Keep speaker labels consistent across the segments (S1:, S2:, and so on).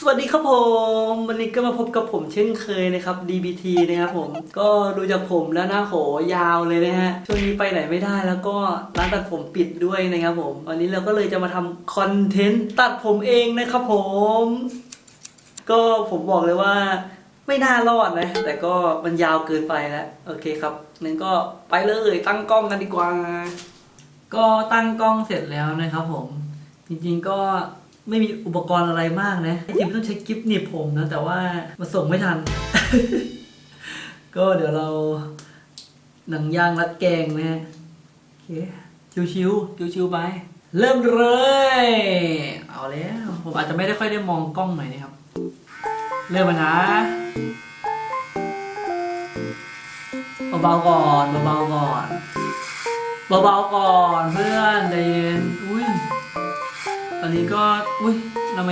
S1: สวัสดีครับผมวันนี้ก็มาพบกับผมเช่นเคยนะครับ DBT นะครับผมก็ดูจากผมแล้วน้าโหยาวเลยนะฮะช่วงนี้ไปไหนไม่ได้แล้วก็ร้านตัดผมปิดด้วยนะครับผม วันนี้เราก็เลยจะมาทำคอนเทนต์ตัดผมเองนะครับผม ก็ผมบอกเลยว่าไม่น่ารอดนะ แต่ก็มันยาวเกินไปแล้วโอเคครับงั้นก็ไปเลยตั้งกล้องกันดีกว่า ก็ตั้งกล้องเสร็จแล้วนะครับผม จริงๆก็ ไม่มีอุปกรณ์อะไรมากนะจริงๆต้องใช้กิฟต์หนีบผมนะ แต่ว่ามาส่งไม่ทัน ก็เดี๋ยวเราหนังยางรัดแกงนะโอเคชิวๆชิวๆไป เริ่มเลย เอาแล้ว ผมอาจจะไม่ได้ค่อยได้มองกล้องหน่อยนะครับ เริ่มมานะเบาๆก่อนเบาๆก่อนเบาๆก่อนเพื่อนใจเย็นอุ้ย อนนี้ก็ อุ้ยทำไม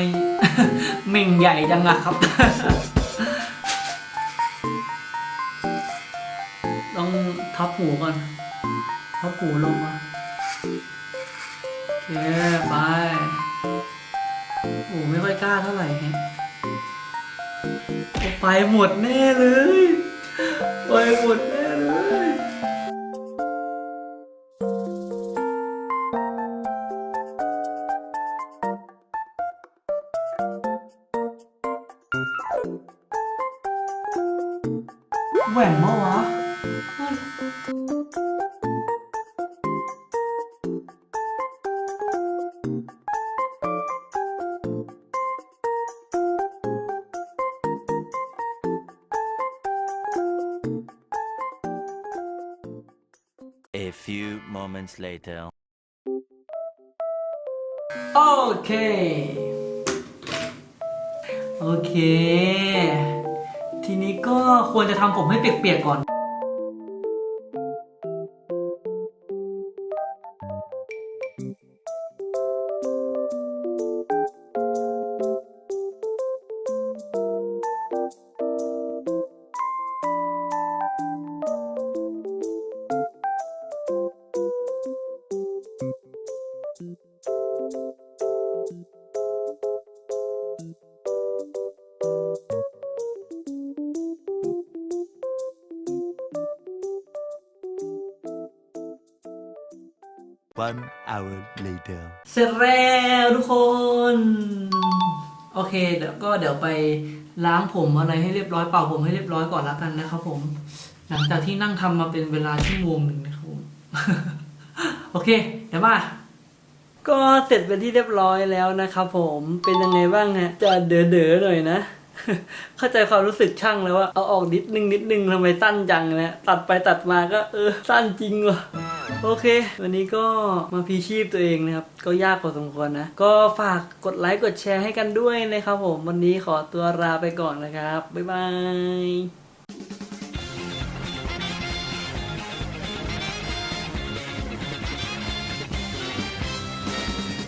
S1: เม่งใหญ่จังอะครับ ต้องทับหูก่อน ทับหูลงมาโอเคไปโอ้ไม่ค่อยกล้าเท่าไหร่แฮะไปหมดแน่เลย ไปหมดแน่ แหว่งมาวะเฮ้ย
S2: A few moments later.
S1: โอเค โอเค ทีนี้ก็ควรจะทำผมให้เปียกๆก่อน
S2: One hour later.
S1: เสร็จแล้วทุกคน โอเคเดี๋ยวก็เดี๋ยวไปล้างผมอะไรให้เรียบร้อยเป่าผมให้เรียบร้อยก่อนแล้วกันนะครับผม หลังจากที่นั่งทำมาเป็นเวลาชั่วโมงหนึ่งนะครับผมโอเค เดี๋ยวมาก็เสร็จเป็นที่เรียบร้อยแล้วนะครับผมเป็นยังไงบ้างฮะจะเด๋อเด๋อๆหน่อยนะ เข้าใจความรู้สึกช่างแล้วว่าเอาออกนิดนึงนิดนึงทำไมสั้นจังนะตัดไปตัดมาก็เออสั้นจริงว่ะ โอเค วันนี้ก็มาพีชีพตัวเองนะครับ ก็ยากพอสมควรนะ ก็ฝากกดไลค์กดแชร์ให้กันด้วยนะครับผม วันนี้ขอตัวลาไปก่อนนะครับ บ๊ายบาย